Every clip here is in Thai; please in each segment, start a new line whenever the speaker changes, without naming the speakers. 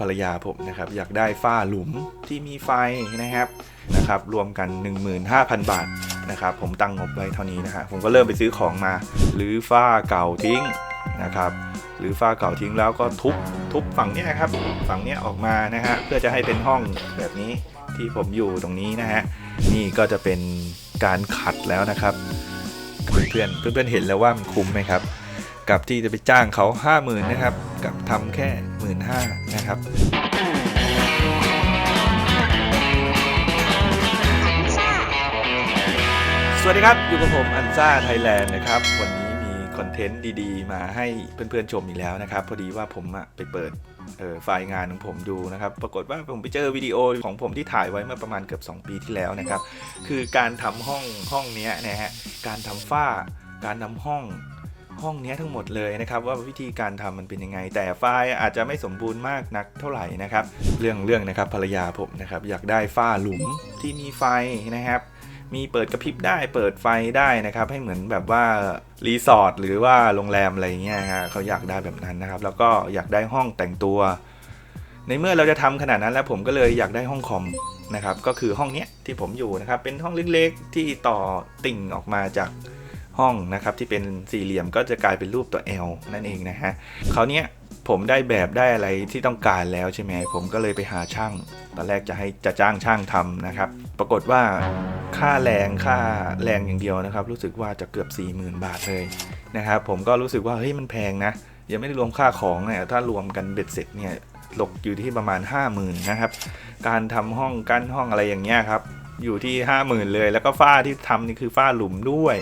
ภรรยาผมนะครับอยากได้ฝ้าหลุมที่มีไฟนะครับนะครับ รวมกัน 15,000 บาทนะครับ ผมตั้งงบไว้เท่านี้นะฮะผมก็เริ่มไปซื้อของมาหรือฝ้าเก่าทิ้งนะครับ หรือฝ้าเก่าทิ้งแล้วก็ทุบทุบฝั่งนี้ยครับฝั่งนี้ออกมานะฮะเพื่อจะให้เป็นห้องแบบนี้ที่ผมอยู่ตรงนี้นะฮะนี่ก็จะเป็นการขัดแล้วนะครับเพื่อนๆเพื่อนเห็นแล้วว่ามันคุ้มไหมครับ กับที่จะไปจ้างเขา 50,000 นะครับ กับทำแค่15,000นะครับสวัสดีครับ อยู่กับผมอันซ่าไทยแลนด์นะครับ วันนี้มีคอนเทนต์ดีๆ มาให้เพื่อนๆชมอีกแล้วนะครับ พอดีว่าผมอะไปเปิดไฟล์งานของผมดูนะครับ ปรากฏว่าผมไปเจอวิดีโอของผมที่ถ่ายไว้เมื่อประมาณเกือบ 2 ปีที่แล้วนะครับ คือการทำห้องห้องนี้นะฮะการทำฝ้า การทำห้อง ห้องเนี้ยทั้งหมดเลยนะครับว่าวิธีการทำมันเป็นยังไง แต่ไฟล์อาจจะไม่สมบูรณ์มากนักเท่าไหร่นะครับ เรื่องเรื่องนะครับภรรยาผมนะครับอยากได้ฝ้าหลุมที่มีไฟนะครับ มีเปิดกระพริบได้เปิดไฟได้นะครับ ให้เหมือนแบบว่ารีสอร์ทหรือว่าโรงแรมอะไรเงี้ยฮะเขาอยากได้แบบนั้นนะครับ แล้วก็อยากได้ห้องแต่งตัว ในเมื่อเราจะทำขนาดนั้นแล้วผมก็เลยอยากได้ห้องคอมนะครับ ก็คือห้องเนี้ยที่ผมอยู่นะครับ เป็นห้องเล็กๆที่ต่อติ่งออกมาจาก ห้องนะครับที่เป็นสี่เหลี่ยมก็จะกลายเป็นรูปตัว L นั่นเองนะฮะคราวเนี้ยผมได้แบบได้อะไรที่ต้องการแล้วใช่ไหมผมก็เลยไปหาช่าง ตอนแรกจะให้จะจ้างช่างทำนะครับ ปรากฏว่าค่าแรงค่าแรงอย่างเดียวนะครับ รู้สึกว่าจะเกือบ 40,000 บาทเลยนะครับผมก็รู้สึกว่าเฮ้ยมันแพงนะยังไม่ได้รวมค่าของเนี่ยถ้ารวมกันเบ็ดเสร็จเนี่ยหลกอยู่ที่ประมาณ 50,000นะครับ การทำห้องกั้นห้องอะไรอย่างเงี้ยครับอยู่ที่ 50,000 เลย แล้วก็ฝ้าที่ทำนี่คือฝ้าหลุมด้วย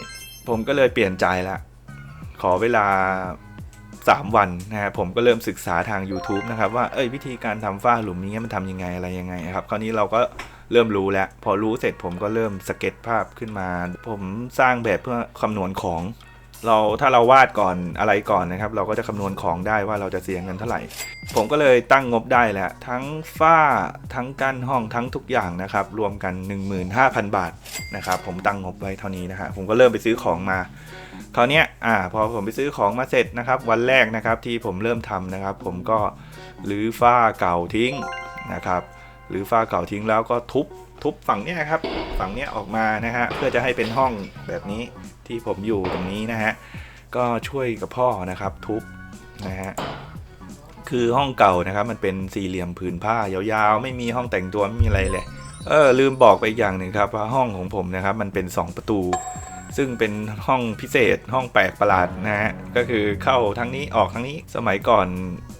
ผมก็เลยเปลี่ยนใจละ ขอเวลา 3 วันนะฮะผมก็เริ่มศึกษาทาง YouTube นะครับ ว่าเอ้ยวิธีการทำฝ้าหลุมนี้มันทำยังไงอะไรยังไงครับคราวนี้เราก็เริ่มรู้แล้ว พอรู้เสร็จผมก็เริ่มสเก็ตภาพขึ้นมา ผมสร้างแบบเพื่อคำนวณของ เราถ้าเราวาดก่อนอะไรก่อนนะครับ เราก็จะคำนวณของได้ว่าเราจะเสียเงินเท่าไหร่ ผมก็เลยตั้งงบได้แล้วทั้งฝ้าทั้งกั้นห้องทั้งทุกอย่างนะครับ รวมกัน 15,000 บาทนะครับ ผมตั้งงบไว้เท่านี้นะฮะผมก็เริ่มไปซื้อของมาคราวนี้อ่าพอผมไปซื้อของมาเสร็จนะครับ วันแรกนะครับที่ผมเริ่มทำนะครับ ผมก็รื้อฝ้าเก่าทิ้งนะครับรื้อฝ้าเก่าทิ้งแล้วก็ทุบทุบฝั่งเนี้ยครับฝั่งเนี้ยออกมานะฮะเพื่อจะให้เป็นห้องแบบนี้ ที่ผมอยู่ตรงนี้นะฮะ ก็ช่วยกับพ่อนะครับทุบนะฮะคือห้องเก่านะครับ มันเป็นสี่เหลี่ยมผืนผ้ายาวๆ ไม่มีห้องแต่งตัวไม่มีอะไรเลยเออลืมบอกไปอย่างหนึ่งครับว่าห้องของผมนะครับ มันเป็น 2 ประตู ซึ่งเป็นห้องพิเศษ ห้องแปลกประหลาดนะฮะก็คือเข้าทั้งนี้ออกทั้งนี้สมัยก่อน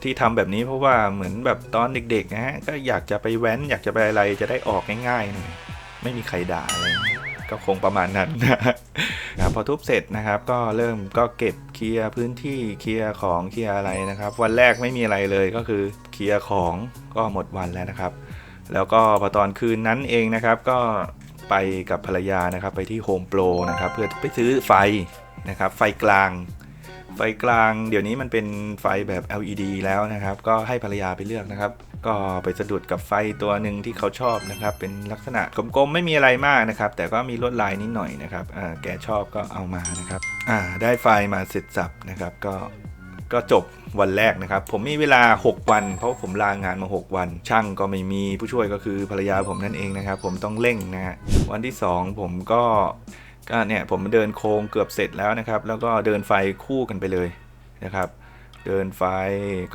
ที่ทำแบบนี้เพราะว่าเหมือนแบบตอนเด็กๆนะฮะก็อยากจะไปแว้นอยากจะไปอะไรจะได้ออกง่ายๆหน่อยไม่มีใครด่าอะไร ก็คงประมาณนั้นนะครับพอทุบเสร็จนะครับ ก็เริ่มก็เก็บเคลียร์พื้นที่เคลียร์ของเคลียร์อะไรนะครับ วันแรกไม่มีอะไรเลยก็คือเคลียร์ของก็หมดวันแล้วนะครับ แล้วก็พอตอนคืนนั้นเองนะครับ ก็ไปกับภรรยานะครับ ไปที่โฮมโปรนะครับ เพื่อไปซื้อไฟนะครับ ไฟกลาง ไฟกลางเดี๋ยวนี้มันเป็นไฟแบบ LED แล้วนะครับ ก็ให้ภรรยาไปเลือกนะครับ ก็ไปสะดุดกับไฟตัวหนึ่งที่เขาชอบนะครับ เป็นลักษณะกลมๆไม่มีอะไรมากนะครับ แต่ก็มีลวดลายนิดหน่อยนะครับอ่าแกชอบก็เอามานะครับอ่าได้ไฟมาเสร็จสับนะครับ ก็ก็จบวันแรกนะครับ ผมมีเวลา 6 วัน เพราะผมลางานมา 6 วัน ช่างก็ไม่มีผู้ช่วยก็คือภรรยาผมนั่นเองนะครับ ผมต้องเร่งนะฮะวันที่ 2 ผมก็ ก็เนี่ยผมเดินโครงเกือบเสร็จแล้วนะครับ แล้วก็เดินไฟคู่กันไปเลยนะครับ เดินไฟ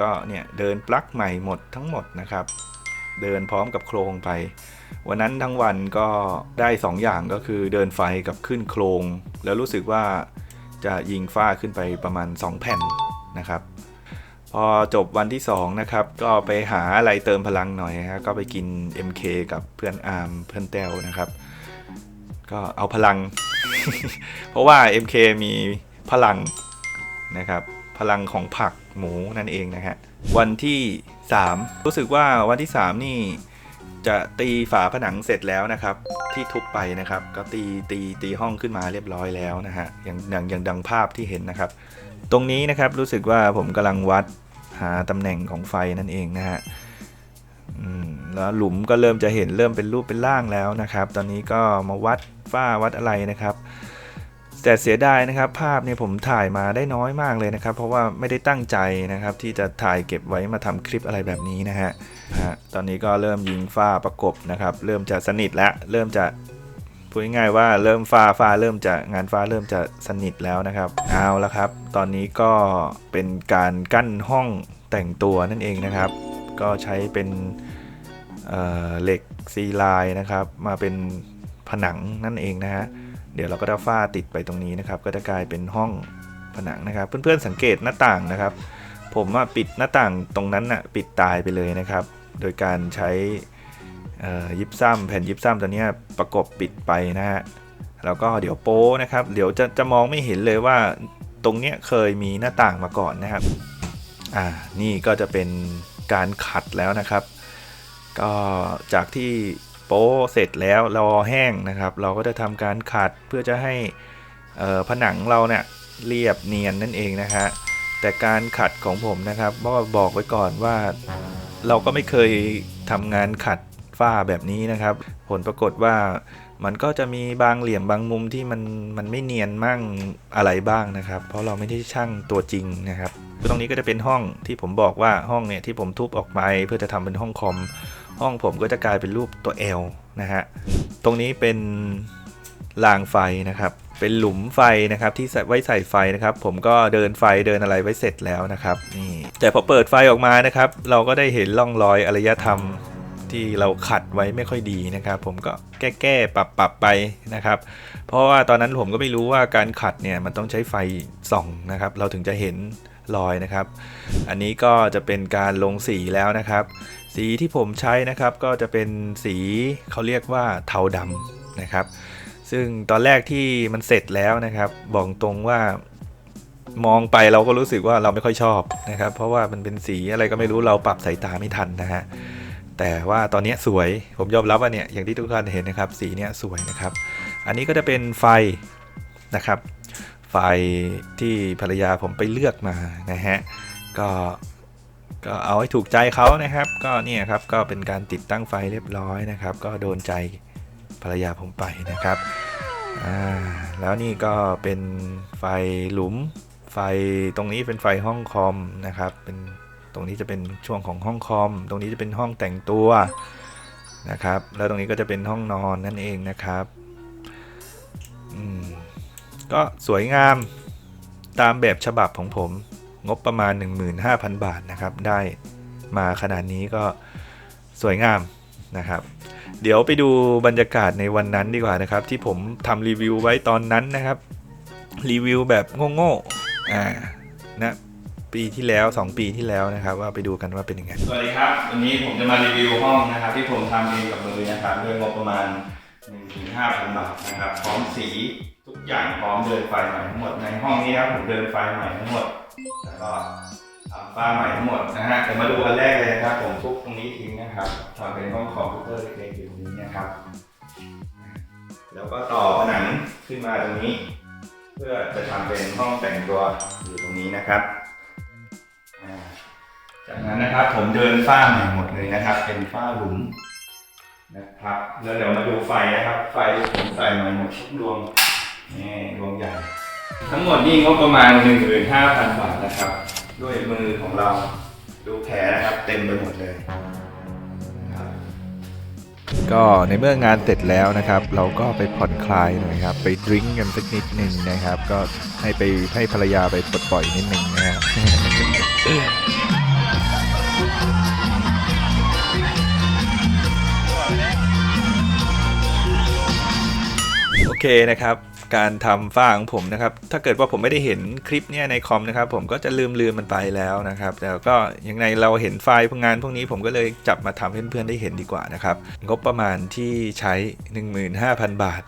ก็เนี่ยเดินปลั๊กใหม่หมดทั้งหมดนะครับ เดินพร้อมกับโครงไป วันนั้นทั้งวันก็ได้ 2 อย่างก็คือเดินไฟกับขึ้นโครง แล้วรู้สึกว่าจะยิงฝ้าขึ้นไปประมาณ 2 แผ่นนะครับ พอจบวันที่ 2 นะครับ ก็ไปหาอะไรเติมพลังหน่อยฮะก็ไปกิน MK กับเพื่อนอาร์มเพื่อนแต้วนะครับ ก็เอาพลัง เพราะว่า MK มีพลังนะครับ พลังของผักหมูนั่นเองนะฮะ วันที่ 3 รู้สึกว่าวันที่ 3 นี่จะตีฝาผนังเสร็จแล้วนะครับ ที่ทุบไปนะครับ ก็ตีตีตีห้องขึ้นมาเรียบร้อยแล้วนะฮะอย่างอย่างอย่างดังภาพที่เห็นนะครับ ตรงนี้นะครับรู้สึกว่าผมกำลังวัดหาตำแหน่งของไฟนั่นเองนะฮะ แล้วหลุมก็เริ่มจะเห็นเริ่มเป็นรูปเป็นร่างแล้วนะครับ ตอนนี้ก็มาวัดฝ้าวัดอะไรนะครับ แต่เสียดายนะครับ ภาพเนี่ยผมถ่ายมาได้น้อยมากเลยนะครับ เพราะว่าไม่ได้ตั้งใจนะครับ ที่จะถ่ายเก็บไว้มาทำคลิปอะไรแบบนี้นะฮะตอนนี้ก็เริ่มยิงฝ้าประกบนะครับ เริ่มจะสนิทแล้วเริ่มจะพูดง่ายๆว่าเริ่มฝ้าฝ้าเริ่มจะงานฝ้าเริ่มจะสนิทแล้วนะครับเอาละครับ ตอนนี้ก็เป็นการกั้นห้องแต่งตัวนั่นเองนะครับ ก็ใช้เป็น เเหล็กซีไลน์นะครับ มาเป็นผนังนั่นเองนะฮะเดี๋ยวเราก็จะฝ้าติดไปตรงนี้นะครับ ก็จะกลายเป็นห้องผนังนะครับ เพื่อนๆสังเกตหน้าต่างนะครับ ผมอะปิดหน้าต่างตรงนั้นน่ะปิดตายไปเลยนะครับ โดยการใช้ยิปซัมแผ่นยิปซัมตัวนี้ประกบปิดไปนะฮะแล้วก็เดี๋ยวโป้นะครับ เดี๋ยวจะจะมองไม่เห็นเลยว่าตรงเนี้ยเคยมีหน้าต่างมาก่อนนะครับอ่านี่ก็จะเป็นการขัดแล้วนะครับ ก็จากที่โป๊เสร็จแล้วรอแห้งนะครับ เราก็จะทำการขัดเพื่อจะให้ผนังเราเนี่ยเรียบเนียนนั่นเองนะฮะแต่การขัดของผมนะครับก็บอกไว้ก่อนว่าเราก็ไม่เคยทำงานขัดฝ้าแบบนี้นะครับ ผลปรากฏว่ามันก็จะมีบางเหลี่ยมบางมุมที่มันมันไม่เนียนมั่งอะไรบ้างนะครับ เพราะเราไม่ได้ช่างตัวจริงนะครับตรงนี้ก็จะเป็นห้องที่ผมบอกว่าห้องเนี่ยที่ผมทุบออกไปเพื่อจะทำเป็นห้องคอม ห้องผมก็จะกลายเป็นรูปตัว L นะฮะ ตรงนี้เป็นรางไฟนะครับ เป็นหลุมไฟนะครับที่ไว้ใส่ไฟนะครับ ผมก็เดินไฟเดินอะไรไว้เสร็จแล้วนะครับนี่แต่พอเปิดไฟออกมานะครับ เราก็ได้เห็นร่องรอยอารยธรรมที่เราขัดไว้ไม่ค่อยดีนะครับ ผมก็แก้แก้ปรับปรับไปนะครับ เพราะว่าตอนนั้นผมก็ไม่รู้ว่าการขัดเนี่ยมันต้องใช้ไฟส่องนะครับ เราถึงจะเห็นรอยนะครับ อันนี้ก็จะเป็นการลงสีแล้วนะครับ สีที่ผมใช้นะครับก็จะเป็นสีเขาเรียกว่าเทาดำนะครับ ซึ่งตอนแรกที่มันเสร็จแล้วนะครับ บอกตรงว่ามองไปเราก็รู้สึกว่าเราไม่ค่อยชอบนะครับ เพราะว่ามันเป็นสีอะไรก็ไม่รู้เราปรับสายตาไม่ทันนะฮะแต่ว่าตอนนี้สวยผมยอมรับว่าเนี่ยอย่างที่ทุกท่านเห็นนะครับ สีเนี้ยสวยนะครับ อันนี้ก็จะเป็นไฟนะครับ ไฟที่ภรรยาผมไปเลือกมานะฮะก็ ก็เอาให้ถูกใจเขานะครับ ก็เนี่ยครับก็เป็นการติดตั้งไฟเรียบร้อยนะครับ ก็โดนใจภรรยาผมไปนะครับแล้วนี่ก็เป็นไฟหลุม ไฟตรงนี้เป็นไฟห้องคอมนะครับ เป็นตรงนี้จะเป็นช่วงของห้องคอม ตรงนี้จะเป็นห้องแต่งตัวนะครับ แล้วตรงนี้ก็จะเป็นห้องนอนนั่นเองนะครับก็สวยงามตามแบบฉบับของผม งบประมาณ 15,000 บาทนะครับ ได้มาขนาดนี้ก็สวยงามนะครับ เดี๋ยวไปดูบรรยากาศในวันนั้นดีกว่านะครับ ที่ผมทำรีวิวไว้ตอนนั้นนะครับ รีวิวแบบโง่ๆอ่านะปีที่แล้ว 2 ปีที่แล้วนะครับ ว่าไปดูกันว่าเป็นยังไง สวัสดีครับ วันนี้ผมจะมารีวิวห้องนะครับ ที่ผมทำเองกับมือนะครับด้วยงบประมาณ 1-5,000 บาทนะครับ พร้อมสีทุกอย่างพร้อมเดินไฟใหม่ทั้งหมดในห้องนี้ครับผมเดินไฟใหม่ทั้งหมด ก็ทำฝ้าใหม่ทั้งหมดนะฮะเดี๋ยวมาดูกันแรกเลยนะครับ ผมทุบตรงนี้ทิ้งนะครับทำเป็นห้องคอมพิวเตอร์เล็กๆอยู่ตรงนี้นะครับ แล้วก็ต่อผนังขึ้นมาตรงนี้ เพื่อจะทำเป็นห้องแต่งตัวอยู่ตรงนี้นะครับจากนั้นนะครับผมเดินฝ้าใหม่หมดเลยนะครับ เป็นฝ้าหลุมนะครับแล้วเดี๋ยวมาดูไฟนะครับ ไฟผมใส่ใหม่หมดทุกดวงนี่ดวงใหญ่ ทั้งหมดนี่งบประมาณ 15,000 บาทนะครับ ด้วยมือของเราดูแผลนะครับ เต็มไปหมดเลยนะครับก็ในเมื่องานเสร็จแล้วนะครับ เราก็ไปผ่อนคลายหน่อยครับ ไปดริ้งกันสักนิดหนึ่งนะครับ ก็ให้ไปให้ภรรยาไปปลดปล่อยนิดหนึ่งนะครับ โอเคนะครับ การทำฝ้าของผมนะครับ ถ้าเกิดว่าผมไม่ได้เห็นคลิปเนี่ยในคอมนะครับ ผมก็จะลืมลืมมันไปแล้วนะครับ แต่ก็ยังไงเราเห็นไฟล์งานพวกนี้ผมก็เลยจับมาทำให้เพื่อนๆได้เห็นดีกว่านะครับ งบประมาณที่ใช้ 15,000 บาท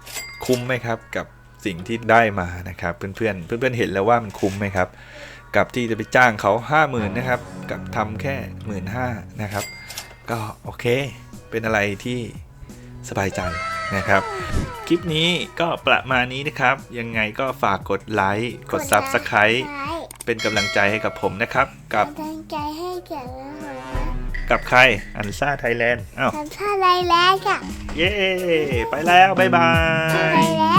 คุ้มไหมครับ กับสิ่งที่ได้มานะครับ เพื่อนๆ เพื่อนๆเห็นแล้วว่ามันคุ้มไหมครับ กับที่จะไปจ้างเขา 50,000นะครับ กับทำแค่15,000นะครับ ก็โอเค เป็นอะไรที่สบายใจ นะครับ คลิปนี้ก็ประมาณนี้นะครับ ยังไงก็ฝากกดไลค์ กด Subscribe เป็นกำลังใจให้กับผมนะครับ กับ
ตั้งใจให้เกิดแล้วหมดนะ
กับใครอันซ่าไทยแลนด์อ้าว
ทำท่าไรแล้วจ้ะ
เย้ ไปแล้ว บ๊ายบา
ไป
ย
แล้ว